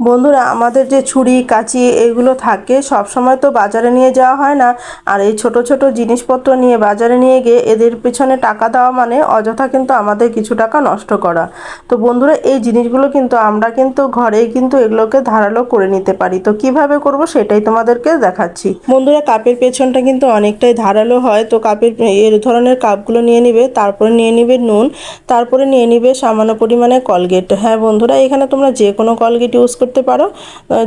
বন্ধুরা, আমাদের যে ছুরি, কাঁচি এগুলো থাকে সব সময় তো বাজারে নিয়ে যাওয়া হয় না। আর এই ছোট ছোট জিনিসপত্র নিয়ে বাজারে নিয়ে গিয়ে এদের পেছনে টাকা দেওয়া মানে অযথা কিন্তু আমাদের কিছু টাকা নষ্ট করা। তো বন্ধুরা, এই জিনিসগুলো কিন্তু আমরা কিন্তু ঘরেই কিন্তু এগুলোকে ধারালো করে নিতে পারি। তো কীভাবে করব সেটাই তোমাদেরকে দেখাচ্ছি। বন্ধুরা, কাপের পেছনটা কিন্তু অনেকটাই ধারালো হয়। তো কাপের, এর ধরনের কাপগুলো নিয়ে নিবে, তারপরে নিয়ে নিবে নুন, তারপরে নিয়ে নিবে সামান্য পরিমাণে কলগেট। হ্যাঁ বন্ধুরা, এখানে তোমরা যে কোনো কলগেট ইউজ করতে পারো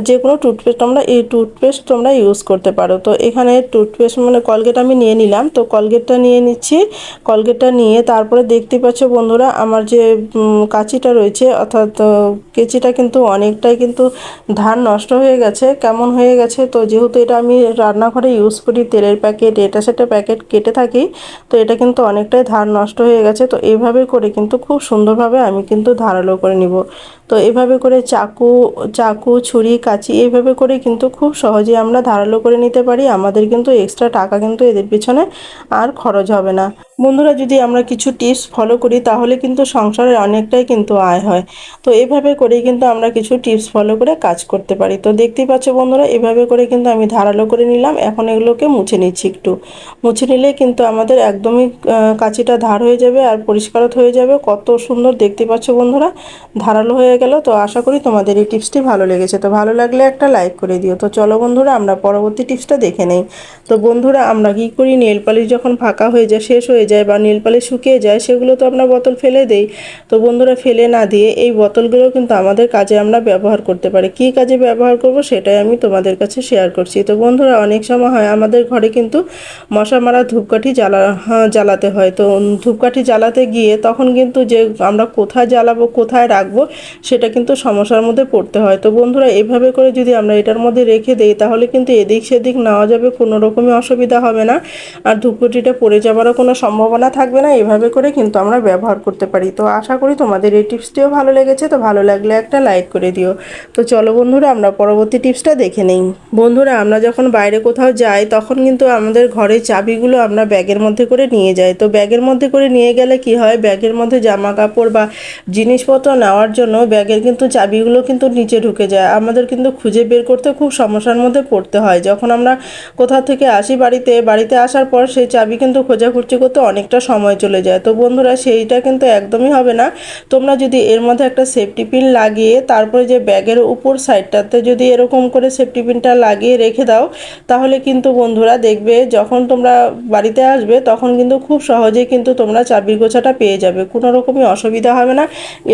যে কোনো টুথপেস্ট তোমরা এই টুথপেস্ট তোমরা ইউজ করতে পারো। তো এখানে টুথপেস্ট মানে কলগেট আমি নিয়ে নিলাম। তো কলগেটটা নিয়ে নিচ্ছি। কলগেটটা নিয়ে তারপরে দেখতে পাচ্ছ বন্ধুরা, আমার যে কাঁচিটা রয়েছে, অর্থাৎ কেচিটা কিন্তু অনেকটাই কিন্তু ধান নষ্ট হয়ে গেছে, কেমন হয়ে গেছে? তো যেহেতু এটা আমি রান্নাঘরে ইউজ করি, তেলের প্যাকেট এটা সেটা প্যাকেট কেটে থাকি, তো এটা কিন্তু অনেকটাই ধান নষ্ট হয়ে গেছে। তো এইভাবে করে কিন্তু খুব সুন্দরভাবে আমি কিন্তু ধারালো করে নিব। তো এভাবে করে চাকু চাকু, ছুরি, কাঁচি এইভাবে করে কিন্তু খুব সহজে আমরা ধারালো করে নিতে পারি। আমাদের কিন্তু এক্সট্রা টাকা কিন্তু এদের পিছনে আর খরচ হবে না। বন্ধুরা, যদি আমরা কিছু টিপস ফলো করি, তাহলে কিন্তু সংসারের অনেকটাই কিন্তু আয় হয়। তো এভাবে করেই কিন্তু আমরা কিছু টিপস ফলো করে কাজ করতে পারি। তো দেখতেই পাচ্ছ বন্ধুরা, এভাবে করে কিন্তু আমি ধারালো করে নিলাম। এখন এগুলোকে মুছে নিচ্ছি একটু। মুছে নিলে কিন্তু আমাদের একদমই কাঁচিটা ধার হয়ে যাবে আর পরিষ্কার হয়ে যাবে। কত সুন্দর দেখতে পাচ্ছ বন্ধুরা, ধারালো হয়ে গেল। তো আশা করি তোমাদের এই টিপসটি ভালো লেগেছে। তো ভালো লাগলে একটা লাইক করে দিও। তো চলো বন্ধুরা আমরা পরবর্তী টিপসটা দেখে নেই। তো বন্ধুরা আমরা কী করি? নেল পালিশ যখন ফাঁকা হয়ে যায় শেষ হয়ে যায় বা নেল পালিশ শুকিয়ে যায় সেগুলো তো আমরা বোতল ফেলে দেই। তো বন্ধুরা ফেলে না দিয়ে এই বোতলগুলো কিন্তু আমাদের কাজে আমরা ব্যবহার করতে পারি। কী কাজে ব্যবহার করব সেটাই আমি তোমাদের কাছে শেয়ার করছি। তো বন্ধুরা অনেক সময় হয় আমাদের ঘরে কিন্তু মশা মারা ধূপকাঠি জ্বালা হ্যাঁ, জ্বালাতে হয়। তো ধূপকাঠি জ্বালাতে গিয়ে তখন কিন্তু যে আমরা কোথায় জ্বালাবো কোথায় রাখব সেটা কিন্তু সমস্যার মধ্যে পড়তে হয়। তো বন্ধুরা, এভাবে করে যদি আমরা এটার মধ্যে রেখে দেই, তাহলে কিন্তু এদিক সেদিক নেওয়া যাবে, কোনো রকমই অসুবিধা হবে না। আর ধূপকাঠিটা পড়ে যাওয়ারও কোনো সম্ভাবনা থাকবে না, এভাবে করে কিন্তু আমরা ব্যবহার করতে পারি। তো আশা করি তোমাদের এই টিপসটিও ভালো লেগেছে। তো ভালো লাগলে একটা লাইক করে দিও। তো চলো বন্ধুরা, আমরা পরবর্তী টিপসটা দেখে নেই। বন্ধুরা, আমরা যখন বাইরে কোথাও যাই, তখন কিন্তু আমাদের ঘরের চাবিগুলো আমরা ব্যাগের মধ্যে করে নিয়ে যাই। তো ব্যাগের মধ্যে করে নিয়ে গেলে কি হয়? ব্যাগের মধ্যে জামা কাপড় বা জিনিসপত্র নেওয়ার জন্য ব্যাগের কিন্তু চাবিগুলো কিন্তু নিচে ঢুকে যায়। আমাদের কিন্তু খুঁজে বের করতে খুব সমস্যার মধ্যে পড়তে হয়। যখন আমরা কোথাও থেকে আসি বাড়িতে বাড়িতে আসার পর সেই চাবি কিন্তু খোঁজাখুঁজি করতে অনেকটা সময় চলে যায়। তো বন্ধুরা, সেইটা কিন্তু একদমই হবে না। তোমরা যদি এর মধ্যে একটা সেফটি পিন লাগিয়ে, তারপরে যে ব্যাগের উপর সাইডটাতে যদি এরকম করে সেফটি পিনটা লাগিয়ে রেখে দাও, তাহলে কিন্তু বন্ধুরা দেখবে যখন তোমরা বাড়িতে আসবে, তখন কিন্তু খুব সহজেই কিন্তু তোমরা চাবির গোছাটা পেয়ে যাবে। কোনো রকমই অসুবিধা হবে না।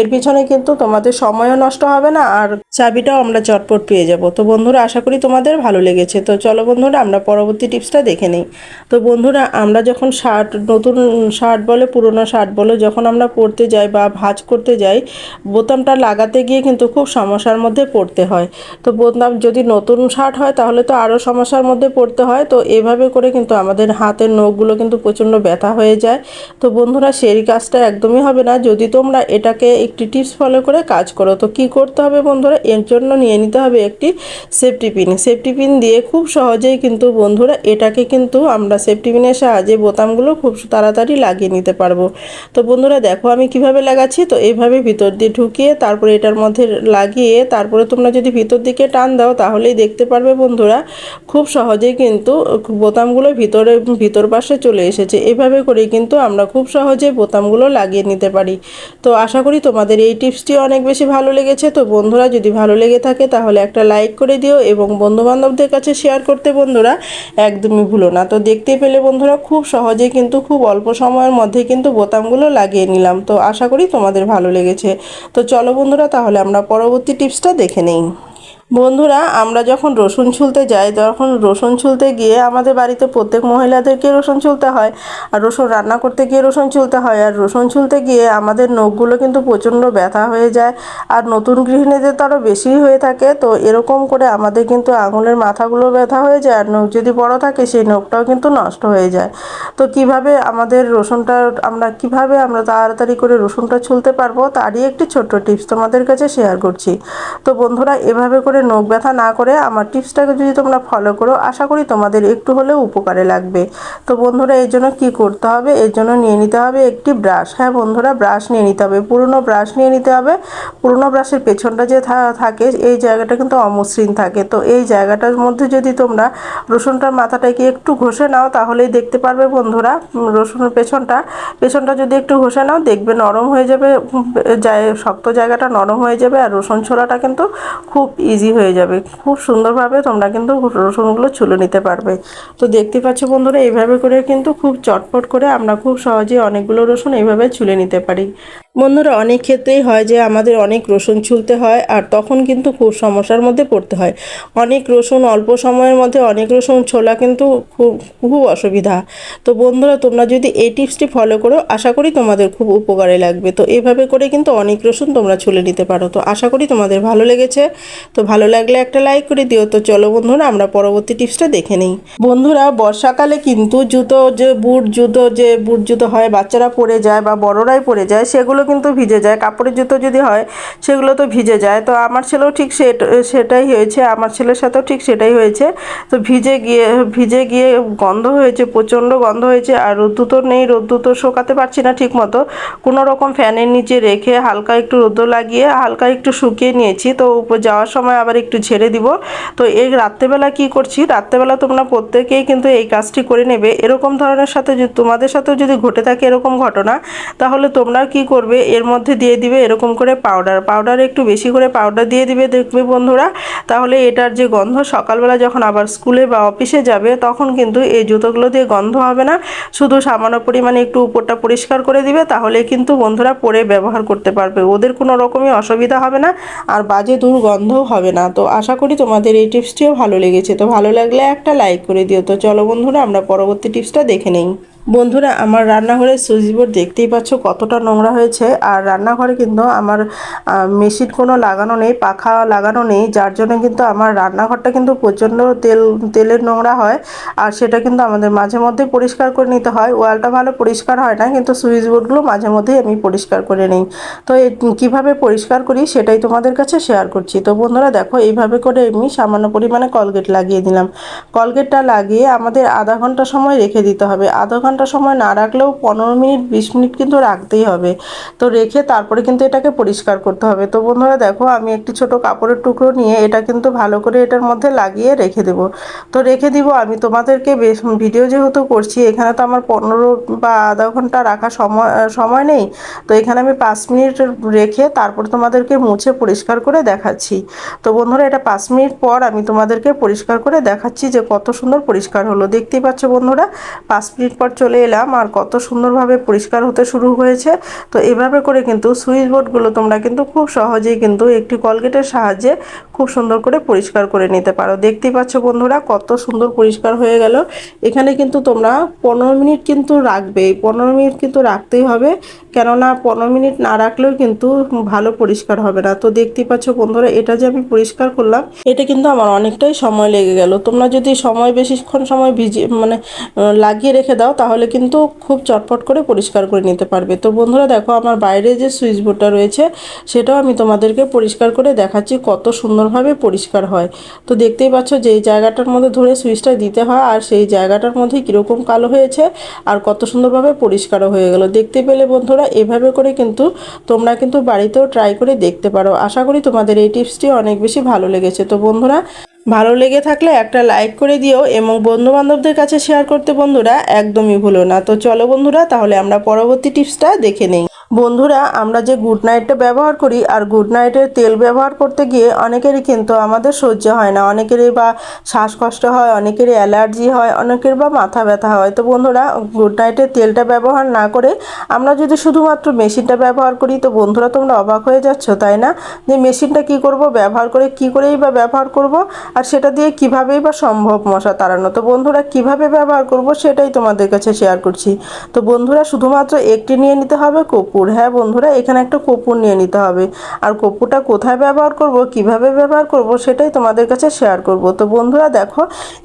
এর পিছনে কিন্তু তোমাদের সময়ও নষ্ট হবে না। আর চাবিটাও আমরা চটপট পেয়ে যাব। তো বন্ধুরা, আশা করি তোমাদের ভালো লেগেছে। তো চলো বন্ধুরা, আমরা পরবর্তী টিপসটা দেখে নিই। তো বন্ধুরা, আমরা যখন শার্ট, নতুন শার্ট বলে, পুরনো শার্ট বলে, যখন আমরা পরতে যাই বা ভাঁজ করতে যাই, বোতামটা লাগাতে গিয়ে কিন্তু খুব সমস্যার মধ্যে পড়তে হয়। তো বোতাম যদি নতুন শার্ট হয়, তাহলে তো আরও সমস্যার মধ্যে পড়তে হয়। তো এভাবে করে কিন্তু আমাদের হাতের নখগুলো কিন্তু প্রচণ্ড ব্যথা হয়ে যায়। তো বন্ধুরা, সেই কাজটা একদমই হবে না। যদি তোমরা এটাকে একটি টিপস ফলো করে কাজ করো, তো কি করতে হবে বন্ধুরা? এর জন্য নিয়ে নিতে হবে একটি সেফটি পিন সেফটি পিন দিয়ে খুব সহজেই কিন্তু বন্ধুরা এটাকে কিন্তু আমরা সেফটি পিনের সাহায্যে বোতামগুলো খুব তাড়াতাড়ি লাগিয়ে নিতে পারব। তো বন্ধুরা দেখো আমি কীভাবে লাগাচ্ছি, তো এইভাবে ভিতর দিয়ে ঢুকিয়ে তারপরে এটার মধ্যে লাগিয়ে তারপরে তোমরা যদি ভিতর দিকে টান দাও তাহলেই দেখতে পারবে বন্ধুরা খুব সহজেই কিন্তু বোতামগুলো ভিতরে, ভিতর পাশে চলে এসেছে। এভাবে করে কিন্তু আমরা খুব সহজে বোতামগুলো লাগিয়ে নিতে পারি। তো আশা করি তোমাদের এই টিপসটি অনেক বেশি ভালো লেগেছে। তো বন্ধুরা যদি ভালো লেগে থাকে, তাহলে একটা লাইক করে দিও এবং বন্ধুবান্ধবদের কাছে শেয়ার করতে বন্ধুরা একদমই ভুলো না। তো দেখতে পেলে বন্ধুরা খুব সহজে কিন্তু খুব অল্প সময়ের মধ্যে কিন্তু বোতামগুলো লাগিয়ে নিলাম। তো আশা করি তোমাদের ভালো লেগেছে। তো চলো বন্ধুরা, তাহলে আমরা পরবর্তী টিপসটা দেখে নেই। বন্ধুরা, আমরা যখন রসুন ছুলতে যাই, তখন রসুন ছুলতে গিয়ে আমাদের বাড়িতে প্রত্যেক মহিলাদেরকে রসুন ছুলতে হয়। আর রসুন রান্না করতে গিয়ে রসুন ছুলতে হয়। আর রসুন ছুলতে গিয়ে আমাদের নখগুলো কিন্তু প্রচণ্ড ব্যথা হয়ে যায়। আর নতুন গৃহিণীদের তো আরও বেশি হয়ে থাকে। তো এরকম করে আমাদের কিন্তু আঙুলের মাথাগুলো ব্যথা হয়ে যায়। আর নখ যদি বড় থাকে, সেই নখটাও কিন্তু নষ্ট হয়ে যায়। তো কীভাবে আমাদের রসুনটা, আমরা কীভাবে আমরা তাড়াতাড়ি করে রসুনটা ছুলতে পারব, তারই একটি ছোট্ট টিপস তোমাদের কাছে শেয়ার করছি। তো বন্ধুরা, এভাবে করে নখ ব্যথা না করে আমার টিপসটাকে যদি তোমরা ফলো করো, আশা করি তোমাদের একটু হলেও উপকারে লাগবে। তো বন্ধুরা, এর জন্য কী করতে হবে? এর জন্য নিয়ে নিতে হবে একটি ব্রাশ। হ্যাঁ বন্ধুরা, ব্রাশ নিয়ে নিতে হবে। পুরনো ব্রাশ নিয়ে নিতে হবে। পুরনো ব্রাশের পেছনটা যে থাকে, এই জায়গাটা কিন্তু অমসৃণ থাকে। তো এই জায়গাটার মধ্যে যদি তোমরা রসুনটার মাথাটাকে একটু ঘষে নাও, তাহলেই দেখতে পারবে বন্ধুরা রসুনের পেছনটা। পেছনটা যদি একটু ঘষে নাও, দেখবে নরম হয়ে যাবে শক্ত জায়গাটা নরম হয়ে যাবে, আর রসুন ছোলাটা কিন্তু খুব ইজি হয়ে যাবে। খুব সুন্দরভাবে তোমরা কিন্তু রসুনগুলো ছুলে নিতে পারবে। তো দেখতে পাচ্ছ বন্ধুরা, এইভাবে করে কিন্তু খুব চটপট করে আমরা খুব সহজে অনেকগুলো রসুন এইভাবে ছুলে নিতে পারি। বন্ধুরা, অনেক ক্ষেত্রেই হয় যে আমাদের অনেক রসুন ছুলতে হয় আর তখন কিন্তু খুব সমস্যার মধ্যে পড়তে হয়। অনেক রসুন অল্প সময়ের মধ্যে অনেক রসুন ছোলা কিন্তু খুব খুব অসুবিধা। তো বন্ধুরা, তোমরা যদি এই টিপসটি ফলো করো, আশা করি তোমাদের খুব উপকারে লাগবে। তো এভাবে করে কিন্তু অনেক রসুন তোমরা ছুলে নিতে পারো। তো আশা করি তোমাদের ভালো লেগেছে। তো ভালো লাগলে একটা লাইক করে দিও। তো চলো বন্ধুরা, আমরা পরবর্তী টিপসটা দেখে নিই। বন্ধুরা, বর্ষাকালে কিন্তু জুতো যে বুট, জুতো যে বুট, জুতো হয়, বাচ্চারা পরে যায় বা বড়রাই পরে যায়, সেগুলো কিন্তু ভিজে যায়। কাপড়ের জুতো যদি হয়, সেগুলো তো ভিজে যায়। তো আমার ছেলেও ঠিক সেট- সেটাই হয়েছে। আমার ছেলের সাথেও ঠিক সেটাই হয়েছে। তো ভিজে গিয়ে ভিজে গিয়ে গন্ধ হয়েছে, প্রচণ্ড গন্ধ হয়েছে। আর রোদ্দু তো নেই, রোদ্দু তো শোকাতে পারছি না ঠিক মতো কোনো রকম ফ্যানের নিচে রেখে হালকা একটু রোদ্দু লাগিয়ে, হালকা একটু শুকিয়ে নিয়েছি। তো উপর যাওয়ার সময় আবার একটু ছেড়ে দিব। তো এই রাত্রেবেলা কি করছি? রাত্রেবেলা তোমরা প্রত্যেকেই কিন্তু এই কাজটি করে নেবে। এরকম ধরনের সাথে তোমাদের সাথেও যদি ঘটে থাকে এরকম ঘটনা, তাহলে তোমরা কি করবে? এর মধ্যে দিয়ে দিবে এরকম করে পাউডার পাউডার একটু বেশি করে পাউডার দিয়ে দিবে দেখবে বন্ধুরা। তাহলে এটার যে গন্ধ, সকালবেলা যখন আবার স্কুলে বা অফিসে যাবে, তখন কিন্তু এই জুতোগুলো দিয়ে গন্ধ হবে না। শুধু সামান্য পরিমাণে একটু উপরটা পরিষ্কার করে দিবে, তাহলে কিন্তু বন্ধুরা পরে ব্যবহার করতে পারবে। ওদের কোনো রকমই অসুবিধা হবে না, আর বাজে দুর্গন্ধও হবে না। তো আশা করি তোমাদের এই টিপসটিও ভালো লেগেছে। তো ভালো লাগলে একটা লাইক করে দিও। তো চলো বন্ধুরা, আমরা পরবর্তী টিপসটা দেখে নেই। বন্ধুরা, আমার রান্নাঘরের সুইচ বোর্ড দেখতেই পাচ্ছ কতটা নোংরা হয়েছে। আর রান্নাঘরে কিন্তু আমার মেশিন কোনো লাগানো নেই, পাখা লাগানো নেই। যার জন্য কিন্তু আমার রান্নাঘরটা কিন্তু প্রচণ্ড তেল, তেলের নোংরা হয়। আর সেটা কিন্তু আমাদের মাঝে মধ্যে পরিষ্কার করে নিতে হয়। ওয়ালটা ভালো পরিষ্কার হয় না, কিন্তু সুইচ বোর্ডগুলো মাঝে মধ্যেই আমি পরিষ্কার করে নিই। তো কীভাবে পরিষ্কার করি সেটাই তোমাদের কাছে শেয়ার করছি। তো বন্ধুরা, দেখো, এইভাবে করে আমি সামান্য পরিমাণে কলগেট লাগিয়ে দিলাম। কলগেটটা লাগিয়ে আমাদের আধা ঘণ্টা সময় রেখে দিতে হবে। আধা ঘণ্টা সময় না রাখলেও পনেরো মিনিট, বিশ মিনিট কিন্তু রাখতেই হবে। তো রেখে তারপরে কিন্তু এটাকে পরিষ্কার করতে হবে। তো বন্ধুরা দেখো, আমি একটি ছোট কাপড়ের টুকরো নিয়ে এটা কিন্তু ভালো করে এটার মধ্যে লাগিয়ে রেখে দেব। তো রেখে দিব আমি তোমাদেরকে বেশ, ভিডিও যেহেতু করছি, এখানে তো আমার পনেরো বা আধা ঘণ্টা রাখা সময় সময় নেই। তো এখানে আমি পাঁচ মিনিট রেখে তারপর তোমাদেরকে মুছে পরিষ্কার করে দেখাচ্ছি। তো বন্ধুরা, এটা পাঁচ মিনিট পর আমি তোমাদেরকে পরিষ্কার করে দেখাচ্ছি যে কত সুন্দর পরিষ্কার হলো। দেখতেই পাচ্ছ বন্ধুরা, পাঁচ মিনিট পর চলে এলাম আর কত সুন্দরভাবে পরিষ্কার হতে শুরু হয়েছে। তো এভাবে করে কিন্তু সুইচ বোর্ডগুলো তোমরা কিন্তু খুব সহজেই কিন্তু একটি কলগেটের সাহায্যে খুব সুন্দর করে পরিষ্কার করে নিতে পারো। দেখতেই পাচ্ছ বন্ধুরা, কত সুন্দর পরিষ্কার হয়ে গেল। এখানে কিন্তু তোমরা পনেরো মিনিট কিন্তু রাখবে। পনেরো মিনিট কিন্তু রাখতেই হবে। কেননা পনেরো মিনিট না রাখলেও কিন্তু ভালো পরিষ্কার হবে না। তো দেখতেই পাচ্ছ বন্ধুরা, এটা যে আমি পরিষ্কার করলাম, এটা কিন্তু আমার অনেকটাই সময় লেগে গেল। তোমরা যদি সময়, বেশিক্ষণ সময় ভিজিয়ে মানে লাগিয়ে রেখে দাও তাহলে কিন্তু খুব চটপট করে পরিষ্কার করে নিতে পারবে। তো বন্ধুরা দেখো, আমার বাইরে যে সুইচ বোর্ডটা রয়েছে, সেটাও আমি তোমাদেরকে পরিষ্কার করে দেখাচ্ছি কত সুন্দরভাবে পরিষ্কার হয়। তো দেখতেই পাচ্ছ যে জায়গাটার মধ্যে ধরে সুইচটা দিতে হয়, আর সেই জায়গাটার মধ্যে কীরকম কালো হয়েছে আর কত সুন্দরভাবে পরিষ্কারও হয়ে গেল। দেখতে পেলে বন্ধুরা, এভাবে করে কিন্তু তোমরা কিন্তু বাড়িতেও ট্রাই করে দেখতে পারো। আশা করি তোমাদের এই টিপসটি অনেক বেশি ভালো লেগেছে। তো বন্ধুরা ভালো লেগে থাকলে একটা লাইক করে দিও এবং বন্ধুবান্ধবদের কাছে শেয়ার করতে বন্ধুরা একদমই ভুলো না। তো চলো বন্ধুরা, তাহলে আমরা পরবর্তী টিপসটা দেখে নেই। বন্ধুরা, আমরা যে গুড নাইটটা ব্যবহার করি আর গুড নাইটের তেল ব্যবহার করতে গিয়ে অনেকেরই কিন্তু আমাদের সহ্য হয় না। অনেকেরই বা শ্বাসকষ্ট হয়, অনেকেরই অ্যালার্জি হয়, অনেকের বা মাথা ব্যথা হয়। তো বন্ধুরা, গুড নাইটের তেলটা ব্যবহার না করে আমরা যদি শুধুমাত্র মেশিনটা ব্যবহার করি, তো বন্ধুরা তোমরা অবাক হয়ে যাচ্ছ, তাই না? যে মেশিনটা কি করব, ব্যবহার করে কি করেই বা ব্যবহার করব আর সেটা দিয়ে কিভাবেই বা সম্ভব মশা তাড়ানো? তো বন্ধুরা, কীভাবে ব্যবহার করব সেটাই তোমাদের কাছে শেয়ার করছি। তো বন্ধুরা, শুধুমাত্র একটি নিয়ে নিতে হবে কপুর হ্যাঁ বন্ধুরা, এখানে একটা কপুর নিয়ে নিতে হবে। আর কপুরটা কোথায় ব্যবহার করব, কীভাবে ব্যবহার করব, সেটাই তোমাদের কাছে শেয়ার করব। তো বন্ধুরা, দেখো,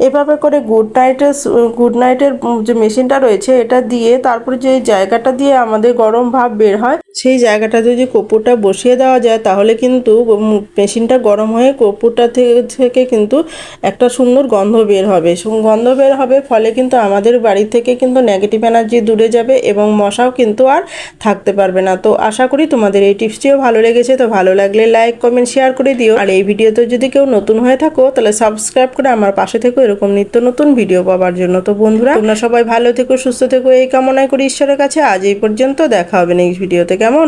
এভাবে করে গুড নাইটের গুড নাইটের যে মেশিনটা রয়েছে, এটা দিয়ে তারপরে যে জায়গাটা দিয়ে আমাদের গরম ভাব বের হয়, সেই জায়গাটাতে যদি কপুরটা বসিয়ে দেওয়া যায়, তাহলে কিন্তু মেশিনটা গরম হয়ে কপুরটা থেকে কিন্তু একটা সুন্দর গন্ধ বের হবে। গন্ধ বের হবে, ফলে কিন্তু আমাদের বাড়ি থেকে কিন্তু নেগেটিভ এনার্জি দূরে যাবে এবং মশাও কিন্তু আর থাকতে পারবে না। তো আশা করি তোমাদের এই টিপসটিও ভালো লেগেছে। তো ভালো লাগলে লাইক কমেন্ট শেয়ার করে দিও। আর এই ভিডিওতে যদি কেউ নতুন হয়ে থাকো, তাহলে সাবস্ক্রাইব করে আমার পাশে থেকো। এরকম নিত্য নতুন ভিডিও পাওয়ার জন্য। তো বন্ধুরা, তোমরা সবাই ভালো থেকো, সুস্থ থেকো। এই কামনায় করি ঈশ্বরের কাছে। আজ এই পর্যন্ত দেখা হবে নেক্সট ভিডিওতে কেমন?